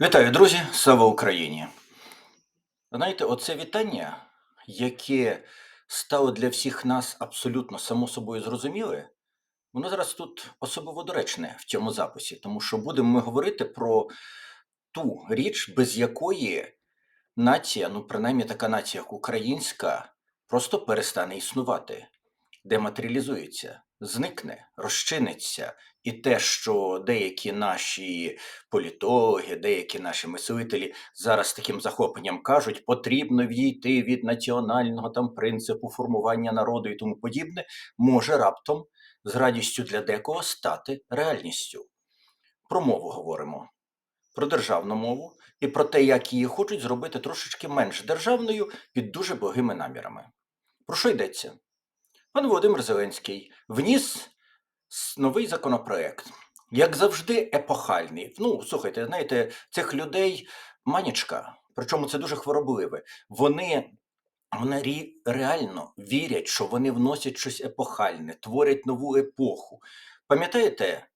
Вітаю, друзі! Слава Україні! Знаєте, оце вітання, яке стало для всіх нас абсолютно само собою зрозуміле, воно зараз тут особливо доречне в цьому записі, тому що будемо ми говорити про ту річ, без якої нація, ну принаймні така нація, як українська, просто перестане існувати, дематеріалізується, зникне, розчиниться. І те, що деякі наші політологи, деякі наші мислителі зараз таким захопленням кажуть, потрібно відійти від національного там принципу формування народу і тому подібне, може раптом з радістю для декого стати реальністю. Про мову говоримо, про державну мову і про те, як її хочуть зробити трошечки менш державною під дуже благими намірами. Про що йдеться? Пан Володимир Зеленський вніс новий законопроект, як завжди, епохальний. Ну, слухайте, знаєте, цих людей манічка, причому це дуже хворобливе. Вони, вони реально вірять, що вони вносять щось епохальне, творять нову епоху. Пам'ятаєте?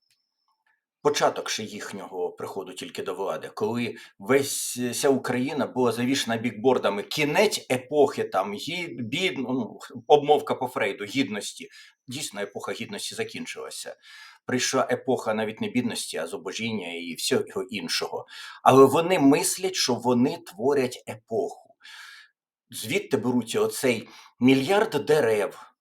Початок ще їхнього приходу тільки до влади, коли весь вся Україна була завішена бікбордами кінець епохи, там гід, ну, обмовка по Фрейду, гідності. Дійсно, епоха гідності закінчилася. Прийшла епоха навіть не бідності, а зубожіння і всього іншого. Але вони мислять, що вони творять епоху. Звідти беруться оцей мільярд дерев.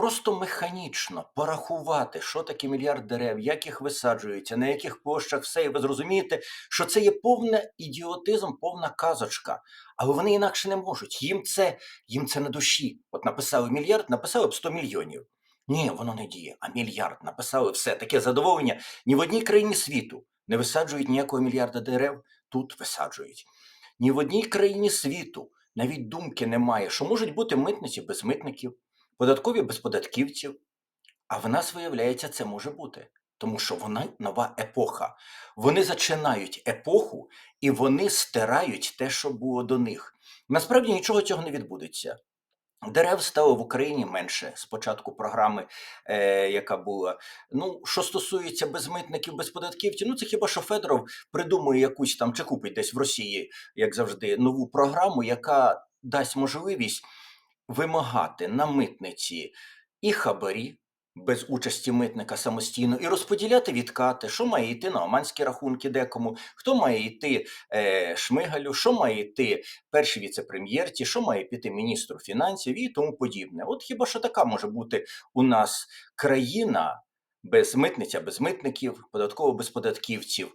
Просто механічно порахувати, що таке мільярд дерев, як їх висаджується, на яких площах все, і ви зрозумієте, що це є повне ідіотизм, повна казочка. Але вони інакше не можуть. Їм це, їм це на душі. От написали мільярд, написали б 100 мільйонів. Ні, воно не діє. А мільярд написали все. Таке задоволення. Ні в одній країні світу не висаджують ніякого мільярда дерев, тут висаджують. Ні в одній країні світу навіть думки немає, що можуть бути митниці без митників податкові без податківців. А в нас, виявляється, це може бути. Тому що вона нова епоха. Вони зачинають епоху і вони стирають те, що було до них. Насправді нічого цього не відбудеться. Дерев стало в Україні менше з початку програми, е, яка була. Ну, що стосується безмитників, безподатківців, ну це хіба що Федоров придумує якусь там чи купить десь в Росії, як завжди, нову програму, яка дасть можливість вимагати на митниці і хабарі без участі митника самостійно, і розподіляти відкати, що має йти на оманські рахунки декому, хто має йти е, Шмигалю, що має йти першій віце-прем'єрці, що має піти міністру фінансів і тому подібне. От хіба що така може бути у нас країна без митниця, без митників, податково без податківців.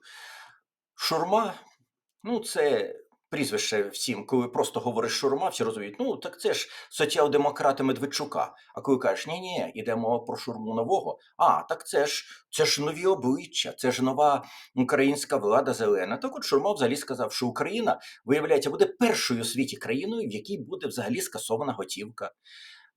Шурма, ну це прізвище всім, коли просто говориш шурма, всі розуміють, ну так це ж соціал-демократи Медведчука. А коли кажеш, ні, ні, йде мова про шурму нового. А, так це ж це ж нові обличчя, це ж нова українська влада зелена. Так от Шурма взагалі сказав, що Україна, виявляється, буде першою у світі країною, в якій буде взагалі скасована готівка.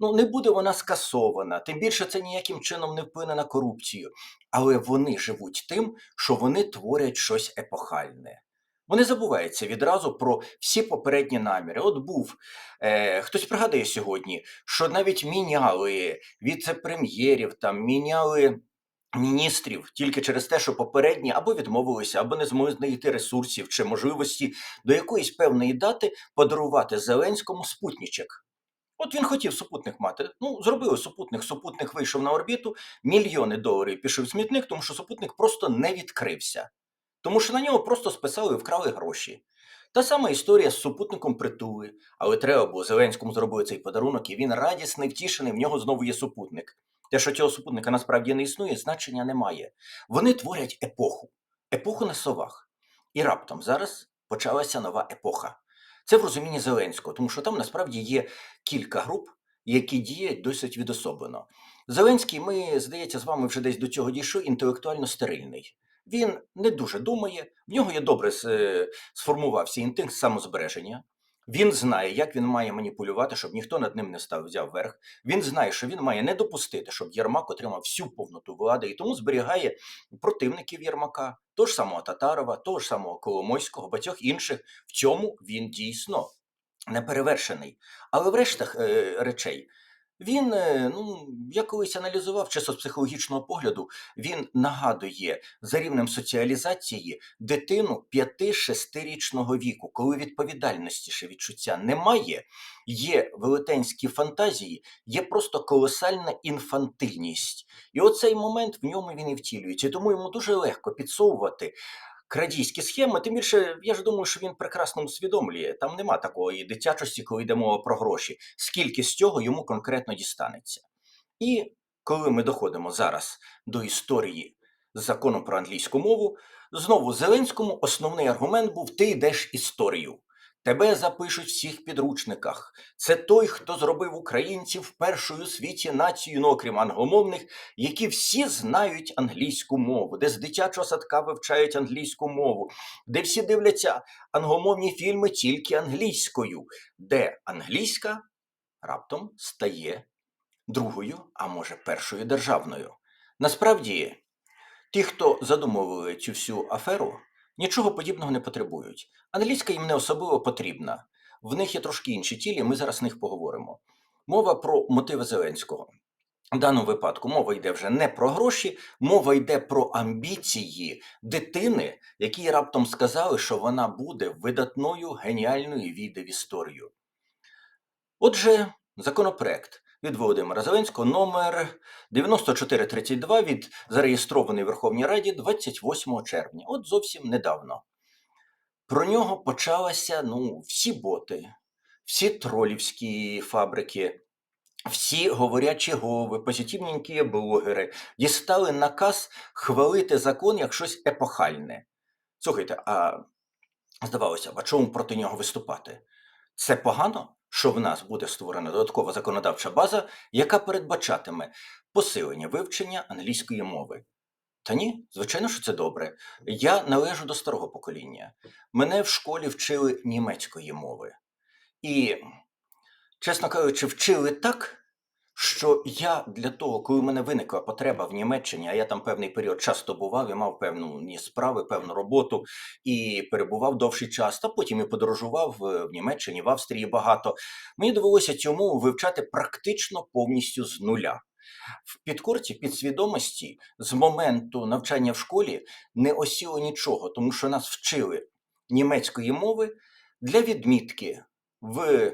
Ну, не буде вона скасована, тим більше це ніяким чином не вплине на корупцію. Але вони живуть тим, що вони творять щось епохальне. Вони забуваються відразу про всі попередні наміри. От був е, хтось пригадує сьогодні, що навіть міняли віце-прем'єрів, там міняли міністрів тільки через те, що попередні або відмовилися, або не змогли знайти ресурсів чи можливості до якоїсь певної дати подарувати Зеленському спутнічок. От він хотів супутник мати. Ну, зробили супутник, супутник вийшов на орбіту, мільйони доларів пішов в смітник, тому що супутник просто не відкрився. Тому що на нього просто списали і вкрали гроші. Та сама історія з супутником притули, але треба було Зеленському зробити цей подарунок, і він радісний, втішений, в нього знову є супутник. Те, що цього супутника насправді не існує, значення немає. Вони творять епоху, епоху на совах. І раптом зараз почалася нова епоха. Це в розумінні Зеленського, тому що там насправді є кілька груп, які діють досить відособлено. Зеленський, ми, здається, з вами вже десь до цього дійшли, інтелектуально стерильний. Він не дуже думає, в нього є добре сформувався інстинкт самозбереження. Він знає, як він має маніпулювати, щоб ніхто над ним не став взяв верх. Він знає, що він має не допустити, щоб Єрмак отримав всю повноту влади, і тому зберігає противників Єрмака, того ж самого Татарова, того ж самого Коломойського, багатьох інших. В цьому він дійсно неперевершений. Але в е, речей Він, е, ну, я колись аналізував чисто з психологічного погляду, він нагадує за рівнем соціалізації дитину 5-6-річного віку, коли відповідальності ще відчуття немає, є велетенські фантазії, є просто колосальна інфантильність. І оцей момент в ньому він і втілюється. Тому йому дуже легко підсовувати крадійські схеми. Тим більше, я ж думаю, що він прекрасно усвідомлює. Там нема такої дитячості, коли йде мова про гроші. Скільки з цього йому конкретно дістанеться. І коли ми доходимо зараз до історії з законом про англійську мову, знову Зеленському основний аргумент був: ти йдеш історію. Тебе запишуть всіх підручниках. Це той, хто зробив українців першою у світі нацією, ну окрім англомовних, які всі знають англійську мову, де з дитячого садка вивчають англійську мову, де всі дивляться англомовні фільми тільки англійською, де англійська раптом стає другою, а може першою державною. Насправді, ті, хто задумували цю всю аферу, нічого подібного не потребують. Англійська їм не особливо потрібна. В них є трошки інші тілі, ми зараз з них поговоримо. Мова про мотиви Зеленського. В даному випадку мова йде вже не про гроші, мова йде про амбіції дитини, які раптом сказали, що вона буде видатною геніальною війде в історію. Отже, законопроект від Володимира Зеленського номер 9432 від зареєстрований в Верховній Раді 28 червня, от зовсім недавно. Про нього почалися ну, всі боти, всі тролівські фабрики, всі говорячі голови, позитивненькі блогери дістали наказ хвалити закон як щось епохальне. Слухайте, а здавалося а чому проти нього виступати? Це погано, що в нас буде створена додаткова законодавча база, яка передбачатиме посилення вивчення англійської мови. Та ні, звичайно, що це добре. Я належу до старого покоління. Мене в школі вчили німецької мови. І, чесно кажучи, вчили так, що я для того, коли в мене виникла потреба в Німеччині, а я там певний період часто бував і мав певну ні справи, певну роботу і перебував довший час, та потім і подорожував е, в Німеччині, в Австрії багато. Мені довелося цю мову вивчати практично повністю з нуля. В підкорці підсвідомості з моменту навчання в школі не осіло нічого, тому що нас вчили німецької мови для відмітки в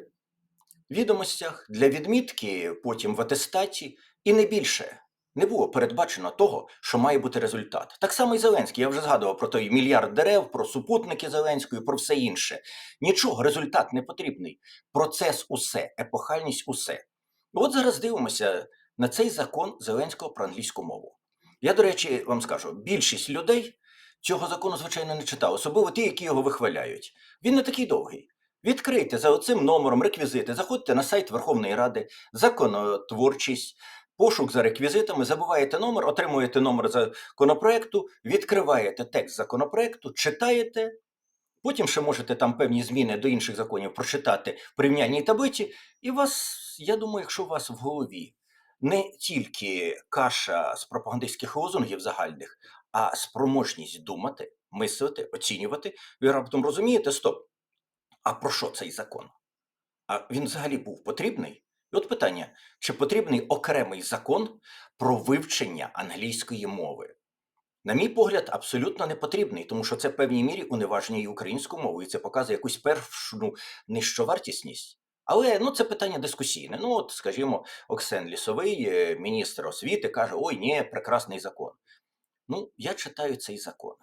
відомостях, для відмітки потім в атестаті, і не більше. Не було передбачено того, що має бути результат. Так само і Зеленський. Я вже згадував про той мільярд дерев, про супутники Зеленської, про все інше. Нічого, результат не потрібний. Процес усе, епохальність усе. От зараз дивимося на цей закон Зеленського про англійську мову. Я, до речі, вам скажу: більшість людей цього закону, звичайно, не читав, особливо ті, які його вихваляють. Він не такий довгий. Відкрийте за оцим номером реквізити, заходьте на сайт Верховної Ради, законотворчість, пошук за реквізитами, забуваєте номер, отримуєте номер законопроекту, відкриваєте текст законопроекту, читаєте. Потім ще можете там певні зміни до інших законів прочитати в порівнянній таблиці, і вас, я думаю, якщо у вас в голові не тільки каша з пропагандистських лозунгів загальних, а спроможність думати, мислити, оцінювати, ви раптом розумієте, стоп. А про що цей закон? А він взагалі був потрібний? І от питання: чи потрібний окремий закон про вивчення англійської мови? На мій погляд, абсолютно не потрібний, тому що це в певній мірі уневажнює українську мову, і це показує якусь першу нижчовартісність. Але ну, це питання дискусійне. Ну, от, скажімо, Оксен Лісовий, е, міністр освіти, каже: Ой, ні, прекрасний закон. Ну, я читаю цей закон.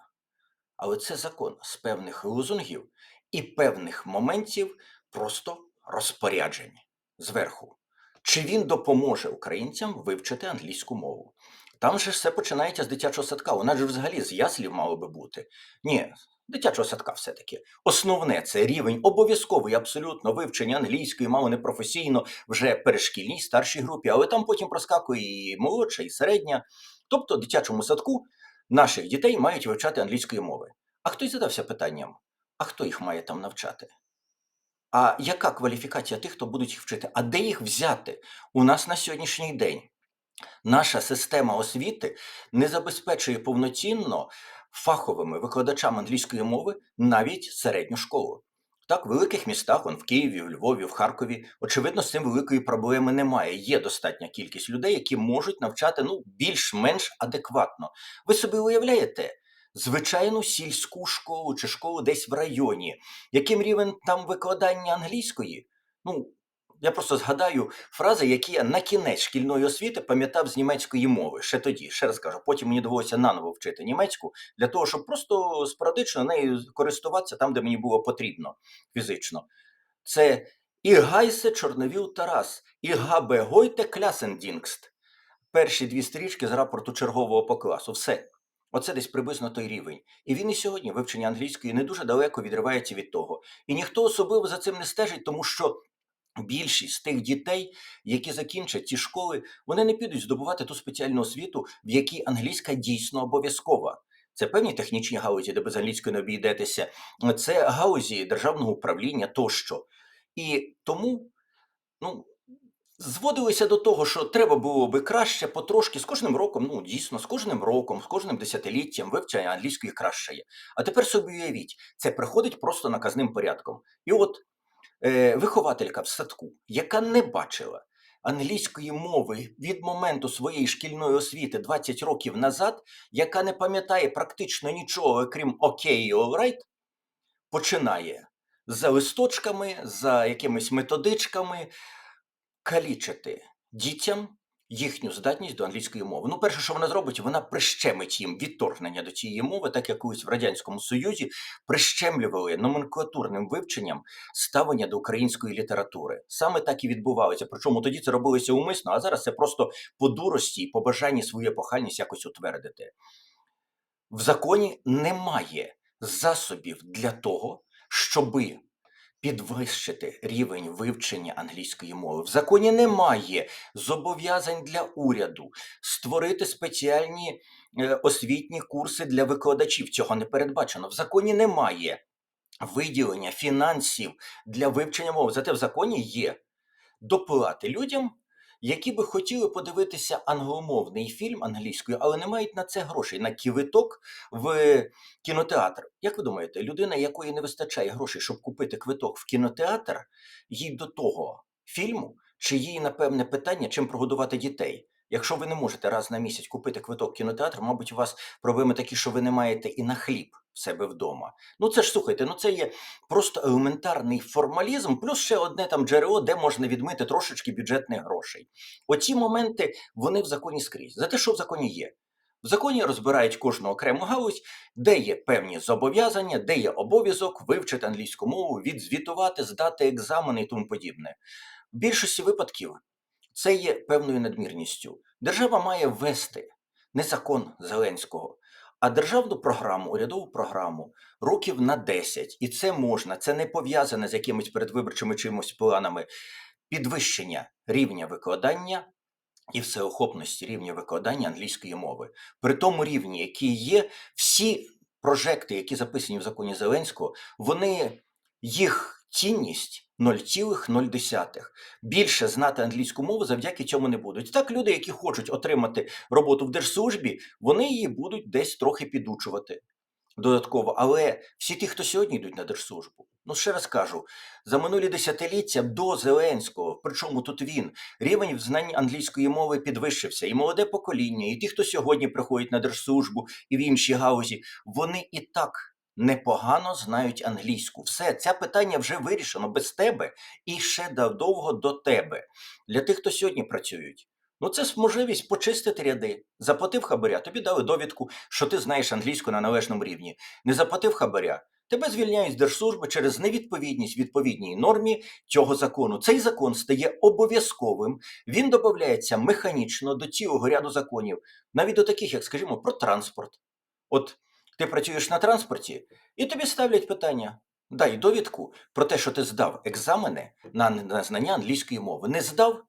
Але це закон з певних лозунгів і певних моментів просто розпоряджень зверху. Чи він допоможе українцям вивчити англійську мову? Там же все починається з дитячого садка. Вона ж взагалі з яслів мало би бути. Ні, дитячого садка все-таки. Основне це рівень обов'язковий, абсолютно вивчення англійської, мало не професійно, вже перешкільній старшій групі, але там потім проскакує і молодша, і середня. Тобто, в дитячому садку наших дітей мають вивчати англійської мови. А хтось задався питанням: а хто їх має там навчати? А яка кваліфікація тих, хто будуть їх вчити? А де їх взяти? У нас на сьогоднішній день наша система освіти не забезпечує повноцінно фаховими викладачами англійської мови навіть середню школу. Так, в великих містах, он в Києві, в Львові, в Харкові, очевидно, з цим великої проблеми немає. Є достатня кількість людей, які можуть навчати ну, більш-менш адекватно. Ви собі уявляєте? Звичайну сільську школу чи школу десь в районі, яким рівень там викладання англійської? Ну, я просто згадаю фрази, які я на кінець шкільної освіти пам'ятав з німецької мови ще тоді. Ще раз кажу, потім мені довелося наново вчити німецьку для того, щоб просто спорадично нею користуватися там, де мені було потрібно фізично. Це і Гайсе Чорновіл Тарас, і Габе Гойте Клясендінгст. Перші дві стрічки з рапорту чергового по класу. Все. Оце десь приблизно той рівень. І він і сьогодні вивчення англійської не дуже далеко відривається від того. І ніхто особливо за цим не стежить, тому що більшість тих дітей, які закінчать ці школи, вони не підуть здобувати ту спеціальну освіту, в якій англійська дійсно обов'язкова. Це певні технічні галузі, де без англійської не обійдетеся, це галузі державного управління тощо. І тому ну, зводилися до того, що треба було би краще потрошки з кожним роком, ну дійсно, з кожним роком, з кожним десятиліттям вивчення англійської краще є. А тепер собі уявіть, це приходить просто наказним порядком. І от е, вихователька в садку, яка не бачила англійської мови від моменту своєї шкільної освіти 20 років назад, яка не пам'ятає практично нічого, крім окей, і all right, починає за листочками, за якимись методичками калічити дітям їхню здатність до англійської мови. Ну, перше, що вона зробить, вона прищемить їм відторгнення до цієї мови, так як в Радянському Союзі прищемлювали номенклатурним вивченням ставлення до української літератури. Саме так і відбувалося. Причому тоді це робилося умисно, а зараз це просто по дурості і по бажанні свою епохальність якось утвердити. В законі немає засобів для того, щоби підвищити рівень вивчення англійської мови. В законі немає зобов'язань для уряду створити спеціальні е, освітні курси для викладачів. Цього не передбачено. В законі немає виділення фінансів для вивчення мови. Зате в законі є доплати людям. Які би хотіли подивитися англомовний фільм англійською, але не мають на це грошей на квиток в кінотеатр. Як ви думаєте, людина, якої не вистачає грошей, щоб купити квиток в кінотеатр, їй до того фільму, чи їй напевне питання, чим прогодувати дітей? Якщо ви не можете раз на місяць купити квиток в кінотеатр, мабуть, у вас проблеми такі, що ви не маєте і на хліб в себе вдома. Ну це ж слухайте, ну це є просто елементарний формалізм, плюс ще одне там джерело, де можна відмити трошечки бюджетних грошей. Оці моменти вони в законі скрізь. За те, що в законі є. В законі розбирають кожну окрему галузь, де є певні зобов'язання, де є обов'язок вивчити англійську мову, відзвітувати, здати екзамени і тому подібне. В більшості випадків це є певною надмірністю. Держава має ввести не закон Зеленського, а державну програму, урядову програму років на 10. І це можна, це не пов'язане з якимись передвиборчими чимось планами підвищення рівня викладання і всеохопності рівня викладання англійської мови. При тому рівні, який є, всі прожекти, які записані в законі Зеленського, вони їх цінність 0,0. Більше знати англійську мову завдяки цьому не будуть. Так, люди, які хочуть отримати роботу в держслужбі, вони її будуть десь трохи підучувати додатково. Але всі ті, хто сьогодні йдуть на держслужбу, ну ще раз кажу, за минулі десятиліття до Зеленського, причому тут він, рівень знань англійської мови підвищився. І молоде покоління, і ті, хто сьогодні приходять на держслужбу і в інші гаузі, вони і так непогано знають англійську. Все, це питання вже вирішено без тебе і ще довго до тебе. Для тих, хто сьогодні працюють. Ну, це можливість почистити ряди. Заплатив хабаря, тобі дали довідку, що ти знаєш англійську на належному рівні. Не заплатив хабаря. Тебе звільняють з держслужби через невідповідність відповідній нормі цього закону. Цей закон стає обов'язковим, він додається механічно до цілого ряду законів, навіть до таких, як, скажімо, про транспорт. От ти працюєш на транспорті, і тобі ставлять питання. Дай довідку про те, що ти здав екзамени на, на знання англійської мови. Не здав?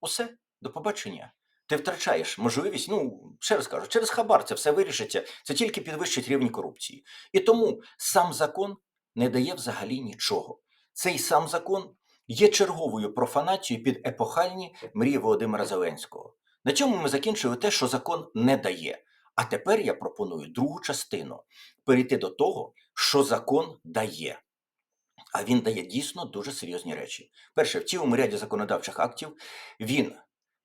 Усе, до побачення. Ти втрачаєш можливість, ну, ще раз кажу, через хабар це все вирішиться, це тільки підвищить рівень корупції. І тому сам закон не дає взагалі нічого. Цей сам закон є черговою профанацією під епохальні мрії Володимира Зеленського. На цьому ми закінчили те, що закон не дає. А тепер я пропоную другу частину перейти до того, що закон дає. А він дає дійсно дуже серйозні речі. Перше, в цілому ряді законодавчих актів він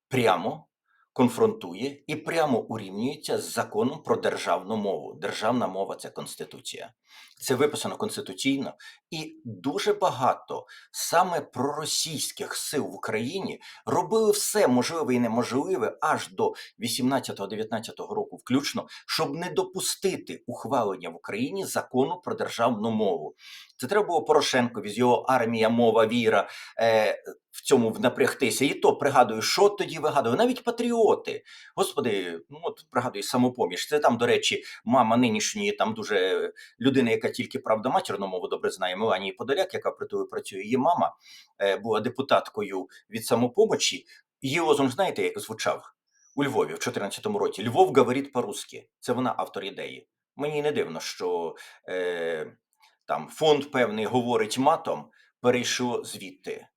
прямо конфронтує і прямо урівнюється з законом про державну мову. Державна мова це конституція. Це виписано конституційно, і дуже багато саме проросійських сил в Україні робили все можливе і неможливе аж до 18-19 року, включно, щоб не допустити ухвалення в Україні закону про державну мову. Це треба було Порошенкові з його армія, мова, віра е, в цьому напрягтися. І то пригадую, що тоді вигадували. Навіть патріоти. Господи, ну от пригадую самопоміч. Це там, до речі, мама нинішньої там дуже людина, яка тільки правда матірну мову добре знає, Меланії Подоляк, яка при тою працює. Її мама е, була депутаткою від самопомочі. Її лозунг, знаєте, як звучав у Львові в 2014 році. Львов говорить по-русски. Це вона автор ідеї. Мені не дивно, що е, там фонд певний говорить матом, перейшло звідти.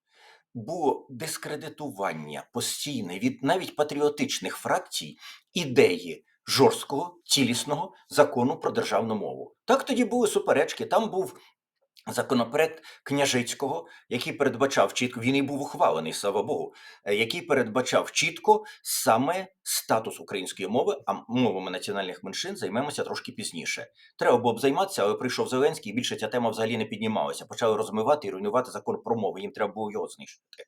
Було дискредитування постійне від навіть патріотичних фракцій ідеї жорсткого цілісного закону про державну мову. Так тоді були суперечки. Там був законопроект княжицького, який передбачав чітко, він і був ухвалений, слава Богу, е, який передбачав чітко саме статус української мови, а мовами національних меншин займемося трошки пізніше. Треба було б займатися, але прийшов Зеленський, і більше ця тема взагалі не піднімалася. Почали розмивати і руйнувати закон про мови. Їм треба було його знищити.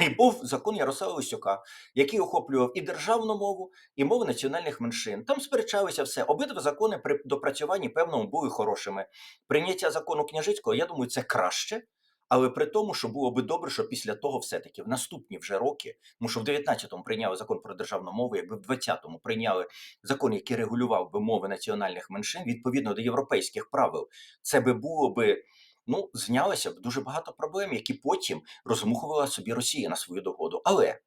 І був закон Ярослава Лисюка, який охоплював і державну мову, і мови національних меншин. Там сперечалися все. Обидва закони при допрацюванні певному були хорошими. Прийняття закону княжицького, я думаю, це краще. Але при тому, що було би добре, що після того все-таки в наступні вже роки, тому що в 19-му прийняли закон про державну мову, якби в 20-му прийняли закон, який регулював би мови національних меншин відповідно до європейських правил, це би було би ну, знялося б дуже багато проблем, які потім розмухувала собі Росія на свою догоду. Але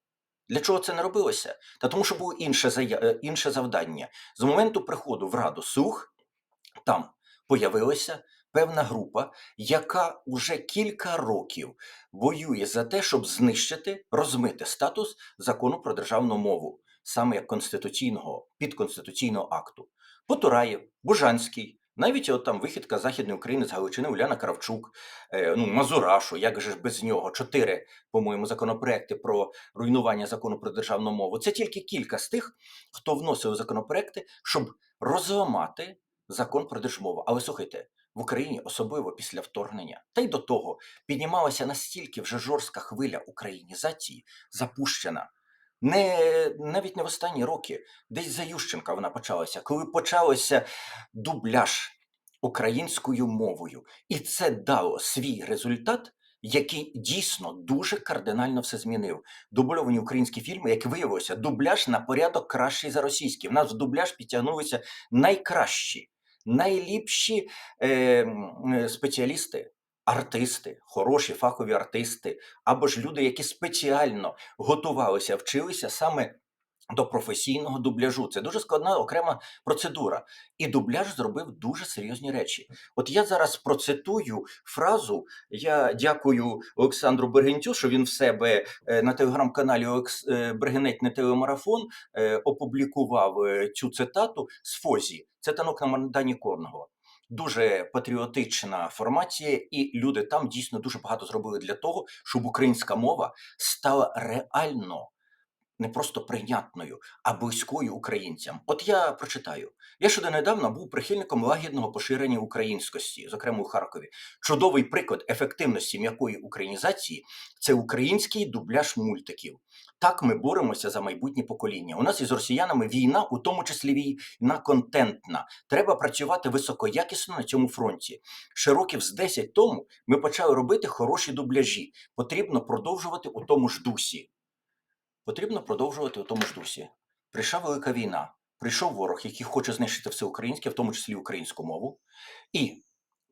для чого це не робилося? Та тому, що було інше, зая- е, інше завдання. З моменту приходу в Раду Сух там появилася певна група, яка уже кілька років воює за те, щоб знищити, розмити статус закону про державну мову, саме як конституційного, підконституційного акту. Потураєв, Бужанський, навіть от там вихідка Західної України з Галичини Уляна Кравчук, е, ну, Мазурашу, як же ж без нього, чотири, по-моєму, законопроекти про руйнування закону про державну мову. Це тільки кілька з тих, хто вносив законопроекти, щоб розламати закон про держмову. Але слухайте, в Україні, особливо після вторгнення, та й до того піднімалася настільки вже жорстка хвиля українізації, запущена. Не навіть не в останні роки, десь за Ющенка вона почалася, коли почався дубляж українською мовою, і це дало свій результат, який дійсно дуже кардинально все змінив. Дубльовані українські фільми, як виявилося, дубляж на порядок кращий за російський. В нас в дубляж підтягнулися найкращі, найліпші е, е, спеціалісти. Артисти, хороші фахові артисти, або ж люди, які спеціально готувалися, вчилися саме до професійного дубляжу. Це дуже складна окрема процедура. І дубляж зробив дуже серйозні речі. От я зараз процитую фразу. Я дякую Олександру Бергенцю, що він в себе е, на телеграм-каналі е, Бергенетний телемарафон е, опублікував цю цитату з Фозі. Це танок на Майдані Корного. Дуже патріотична формація, і люди там дійсно дуже багато зробили для того, щоб українська мова стала реально не просто прийнятною, а близькою українцям. От я прочитаю. Я ще донедавна був прихильником лагідного поширення українськості, зокрема у Харкові. Чудовий приклад ефективності м'якої українізації це український дубляж мультиків. Так ми боремося за майбутнє покоління. У нас із росіянами війна, у тому числі війна контентна. Треба працювати високоякісно на цьому фронті. Ще років з 10 тому ми почали робити хороші дубляжі. Потрібно продовжувати у тому ж дусі. Потрібно продовжувати у тому ж дусі. Прийшла велика війна, прийшов ворог, який хоче знищити все українське, в тому числі українську мову, і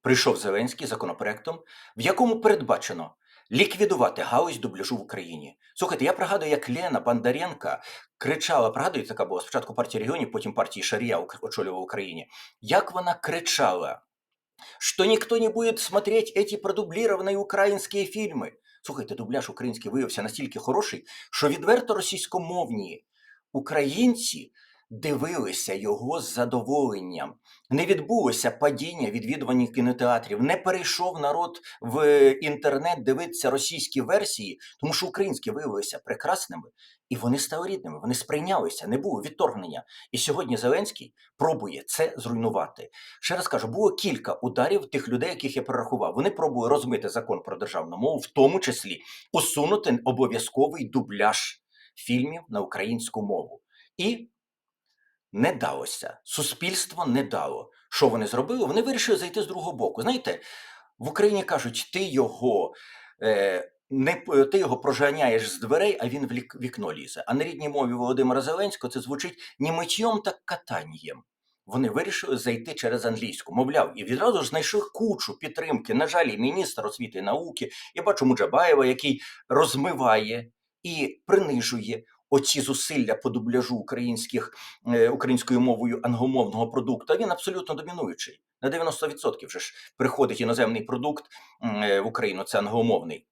прийшов Зеленський законопроектом, в якому передбачено ліквідувати галузь дубляжу в Україні. Слухайте, я пригадую, як Лена Бондаренка кричала, пригадуєте, така була спочатку партія регіонів, потім партії Шарія очолювала Україні. Як вона кричала, що ніхто не буде смотреть эти продубліровані українські фільми. Слухайте, дубляж український виявився настільки хороший, що відверто російськомовні українці дивилися його з задоволенням. Не відбулося падіння відвідування кінотеатрів, не перейшов народ в інтернет дивитися російські версії, тому що українські виявилися прекрасними, і вони стали рідними, вони сприйнялися, не було відторгнення. І сьогодні Зеленський пробує це зруйнувати. Ще раз кажу, було кілька ударів тих людей, яких я перерахував. Вони пробують розмити закон про державну мову, в тому числі усунути обов'язковий дубляж фільмів на українську мову. І не далося. Суспільство не дало. Що вони зробили? Вони вирішили зайти з другого боку. Знаєте, в Україні кажуть, ти його. Е, не ти його прожаняєш з дверей, а він в вікно лізе. А на рідній мові Володимира Зеленського це звучить не миттєм, так катанням. Вони вирішили зайти через англійську. Мовляв, і відразу ж знайшли кучу підтримки. На жаль, і міністр освіти і науки. Я бачу Муджабаєва, який розмиває і принижує оці зусилля по дубляжу українських е, українською мовою англомовного продукту. Він абсолютно домінуючий. На 90% вже ж приходить іноземний продукт е, в Україну. Це англомовний.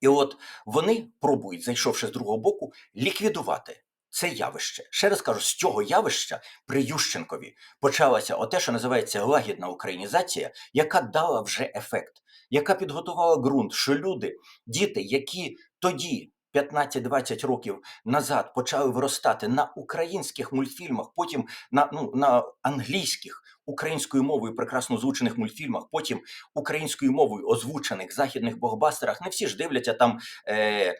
І от вони пробують, зайшовши з другого боку, ліквідувати це явище. Ще раз кажу, з цього явища при Ющенкові почалася оте, що називається лагідна українізація, яка дала вже ефект, яка підготувала ґрунт, що люди, діти, які тоді. 15-20 років назад почали виростати на українських мультфільмах, потім на, ну, на англійських українською мовою прекрасно озвучених мультфільмах, потім українською мовою озвучених західних блокбастерах. Не всі ж дивляться там, е,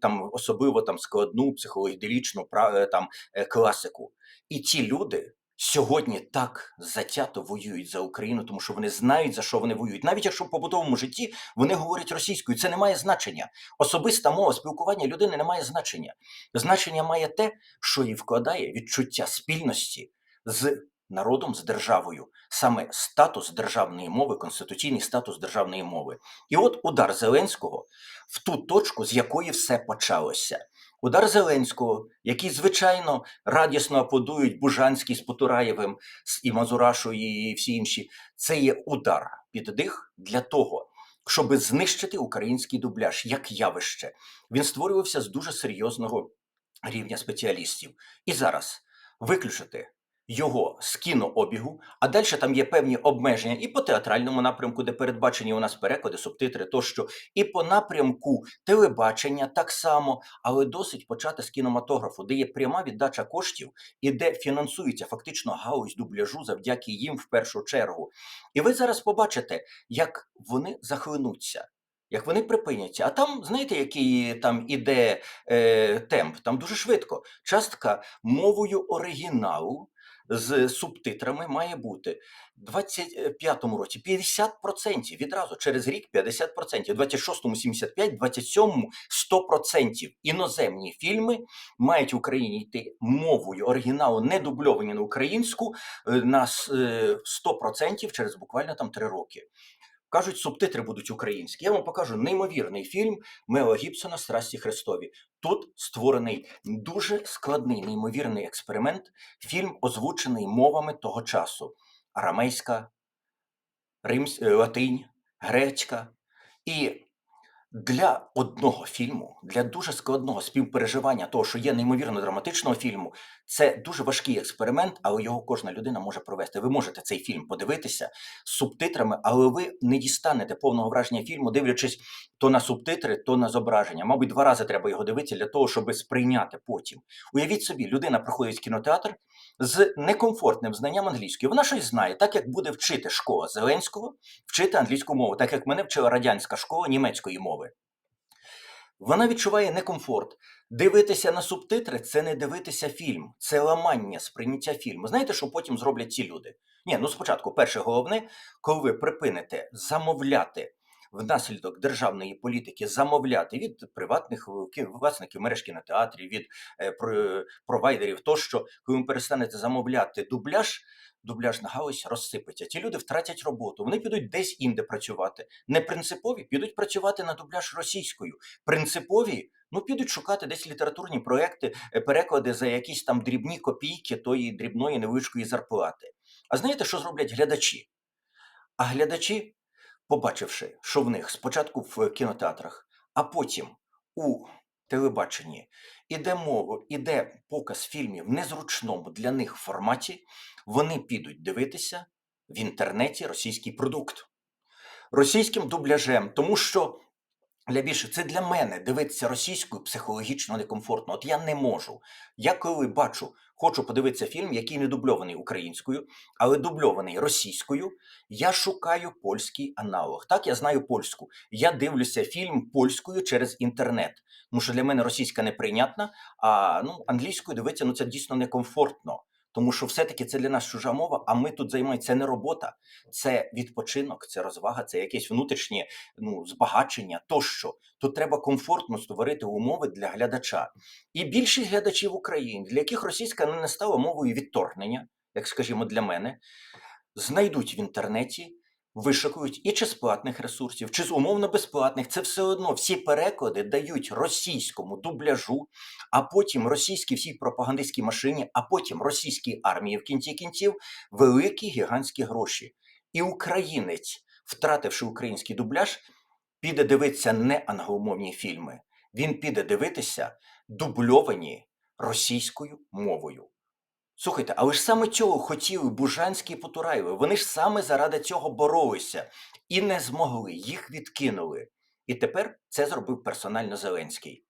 там особливо там складну психологічну е, там е, класику. І ті люди сьогодні так затято воюють за Україну, тому що вони знають за що вони воюють. Навіть якщо в побутовому житті вони говорять російською, це не має значення. Особиста мова спілкування людини не має значення. Значення має те, що їй вкладає відчуття спільності з народом, з державою, саме статус державної мови, конституційний статус державної мови. І от удар Зеленського в ту точку, з якої все почалося. Удар Зеленського, який, звичайно, радісно аплодують Бужанський з Потураєвим і Мазурашою і всі інші, це є удар під дих для того, щоб знищити український дубляж як явище. Він створювався з дуже серйозного рівня спеціалістів. І зараз виключити його з кінообігу, а далі там є певні обмеження і по театральному напрямку, де передбачені у нас переклади, субтитри тощо, і по напрямку телебачення так само, але досить почати з кінематографу, де є пряма віддача коштів і де фінансується фактично галузь дубляжу завдяки їм в першу чергу. І ви зараз побачите, як вони захлинуться. Як вони припиняться, а там знаєте, який там іде е, темп? Там дуже швидко. Частка мовою оригіналу з субтитрами має бути в 25-му році 50% відразу через рік 50%, в 26-му 75%, в 27-му 100%. Іноземні фільми мають в Україні йти мовою оригіналу, не дубльовані на українську е, на с- е, 100% через буквально там 3 роки. Кажуть, субтитри будуть українські. Я вам покажу неймовірний фільм Мела Гібсона Страсті Христові. Тут створений дуже складний, неймовірний експеримент. Фільм озвучений мовами того часу: арамейська, римсь, е, латинь, грецька. І для одного фільму, для дуже складного співпереживання того, що є неймовірно драматичного фільму, це дуже важкий експеримент, але його кожна людина може провести. Ви можете цей фільм подивитися з субтитрами, але ви не дістанете повного враження фільму, дивлячись то на субтитри, то на зображення. Мабуть, два рази треба його дивитися для того, щоб сприйняти потім. Уявіть собі, людина приходить в кінотеатр з некомфортним знанням англійської. Вона щось знає, так як буде вчити школа Зеленського, вчити англійську мову, так як мене вчила радянська школа німецької мови. Вона відчуває некомфорт. Дивитися на субтитри це не дивитися фільм, це ламання сприйняття фільму. Знаєте, що потім зроблять ці люди? Ні, ну спочатку, перше головне, коли ви припините замовляти внаслідок державної політики, замовляти від приватних е, власників мереж кінотеатрів, від е, про- провайдерів тощо, коли ви перестанете замовляти дубляж, дубляжна галузь розсипеться. Ті люди втратять роботу, вони підуть десь інде працювати. Не принципові підуть працювати на дубляж російською. Принципові ну підуть шукати десь літературні проекти, е, переклади за якісь там дрібні копійки тої дрібної невеличкої зарплати. А знаєте, що зроблять глядачі? А глядачі, побачивши, що в них спочатку в кінотеатрах, а потім у телебаченні іде мова, іде показ фільмів в незручному для них форматі, вони підуть дивитися в інтернеті російський продукт. Російським дубляжем, тому що для більше це для мене дивитися російською психологічно некомфортно. От я не можу. Я коли бачу, хочу подивитися фільм, який не дубльований українською, але дубльований російською, я шукаю польський аналог. Так, я знаю польську. Я дивлюся фільм польською через інтернет. Тому що для мене російська неприйнятна, а ну, англійською дивитися ну, це дійсно некомфортно. Тому що все-таки це для нас чужа мова, а ми тут займаємося це не робота, це відпочинок, це розвага, це якесь внутрішнє ну, збагачення тощо. Тут треба комфортно створити умови для глядача. І більшість глядачів України, для яких російська не стала мовою відторгнення, як скажімо, для мене, знайдуть в інтернеті, вишукують і чи з платних ресурсів, чи з умовно безплатних. Це все одно всі переклади дають російському дубляжу, а потім російській всій пропагандистській машині, а потім російській армії в кінці кінців великі гігантські гроші. І українець, втративши український дубляж, піде дивитися не англомовні фільми. Він піде дивитися дубльовані російською мовою. Слухайте, але ж саме цього хотіли Бужанські і Потураєви. Вони ж саме заради цього боролися і не змогли, їх відкинули. І тепер це зробив персонально Зеленський.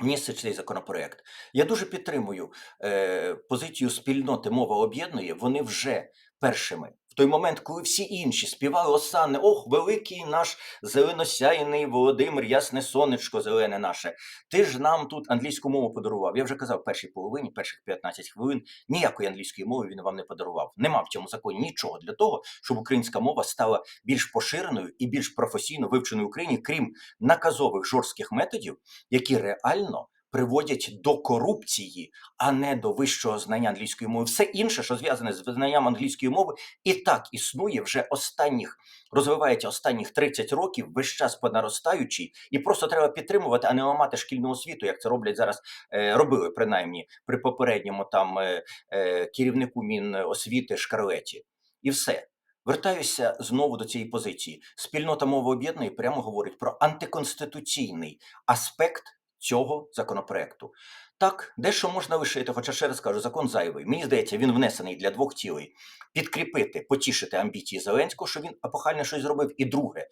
Місце цей законопроект. Я дуже підтримую е, позицію спільноти мова об'єднує. Вони вже першими. Той момент, коли всі інші співали осанне, ох, великий наш зеленосяйний Володимир, ясне сонечко, зелене наше. Ти ж нам тут англійську мову подарував. Я вже казав першій половині, перших 15 хвилин, ніякої англійської мови він вам не подарував. Нема в цьому законі нічого для того, щоб українська мова стала більш поширеною і більш професійно вивченою в Україні, крім наказових жорстких методів, які реально приводять до корупції, а не до вищого знання англійської мови. Все інше, що зв'язане з знанням англійської мови, і так існує вже останніх, розвивається останніх 30 років, весь час по наростаючій, і просто треба підтримувати, а не ламати шкільну освіту, як це роблять зараз, е, робили принаймні при попередньому там е, е, керівнику Міносвіти Шкарлеті. І все. Вертаюся знову до цієї позиції. Спільнота мови об'єднує прямо говорить про антиконституційний аспект цього законопроекту. Так, дещо можна лишити, хоча ще раз кажу, закон зайвий. Мені здається, він внесений для двох цілей: підкріпити, потішити амбіції Зеленського, що він епохально щось зробив. І друге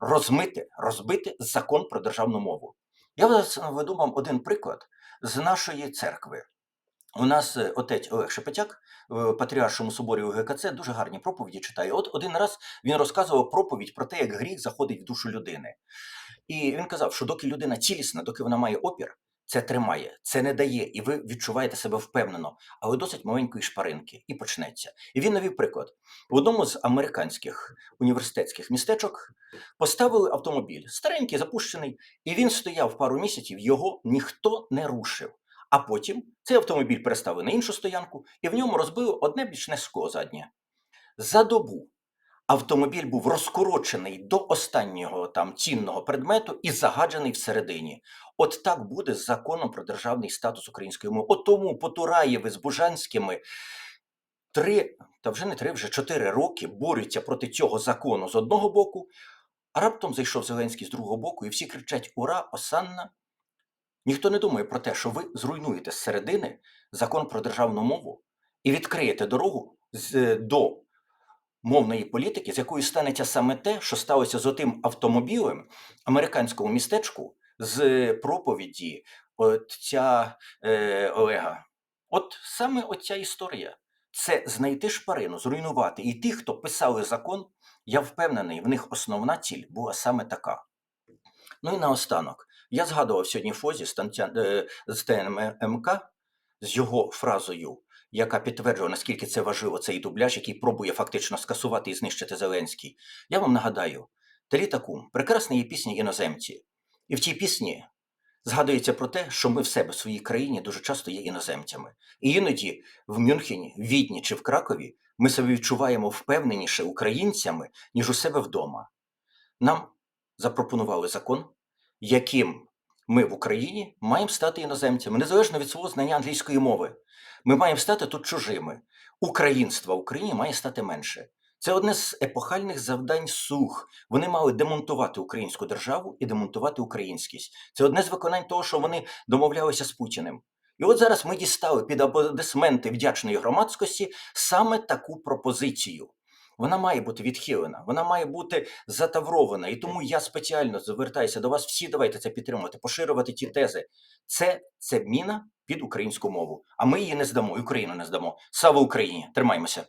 розмити, розбити закон про державну мову. Я вас наведу вам один приклад з нашої церкви. У нас е, отець Олег Шепетяк в Патріаршому соборі УГКЦ дуже гарні проповіді читає. От один раз він розказував проповідь про те, як гріх заходить в душу людини. І він казав, що доки людина цілісна, доки вона має опір, це тримає, це не дає, і ви відчуваєте себе впевнено, але досить маленької шпаринки, і почнеться. І він навів приклад: в одному з американських університетських містечок поставили автомобіль, старенький, запущений, і він стояв пару місяців, його ніхто не рушив. А потім цей автомобіль переставили на іншу стоянку, і в ньому розбили одне бічне скло заднє. За добу автомобіль був розкорочений до останнього там цінного предмету і загаджений всередині. От так буде з законом про державний статус української мови. От тому Потураєви з Бужанськими три, та вже не три, вже чотири роки борються проти цього закону з одного боку, а раптом зайшов Зеленський з другого боку, і всі кричать: Ура, Осанна! Ніхто не думає про те, що ви зруйнуєте з середини закон про державну мову і відкриєте дорогу з, до мовної політики, з якою станеться саме те, що сталося з отим автомобілем американському містечку з проповіді отця е, Олега. От саме оця історія. Це знайти шпарину, зруйнувати. І ті, хто писали закон, я впевнений, в них основна ціль була саме така. Ну і наостанок. Я згадував сьогодні Фозі з Тантя- е, ТНМК з його фразою, яка підтверджує, наскільки це важливо, цей дубляж, який пробує фактично скасувати і знищити Зеленський. Я вам нагадаю, Тері Такум, прекрасна є пісня іноземці. І в цій пісні згадується про те, що ми в себе в своїй країні дуже часто є іноземцями. І іноді в Мюнхені, в Відні чи в Кракові ми себе відчуваємо впевненіше українцями, ніж у себе вдома. Нам запропонували закон, яким ми в Україні маємо стати іноземцями, незалежно від свого знання англійської мови. Ми маємо стати тут чужими. Українства в Україні має стати менше. Це одне з епохальних завдань сух. Вони мали демонтувати українську державу і демонтувати українськість. Це одне з виконань того, що вони домовлялися з Путіним. І от зараз ми дістали під аплодисменти вдячної громадськості саме таку пропозицію. Вона має бути відхилена, вона має бути затаврована. І тому я спеціально звертаюся до вас. Всі давайте це підтримувати, поширювати ті тези. Це, це міна під українську мову. А ми її не здамо, і Україну не здамо. Слава Україні! Тримаймося!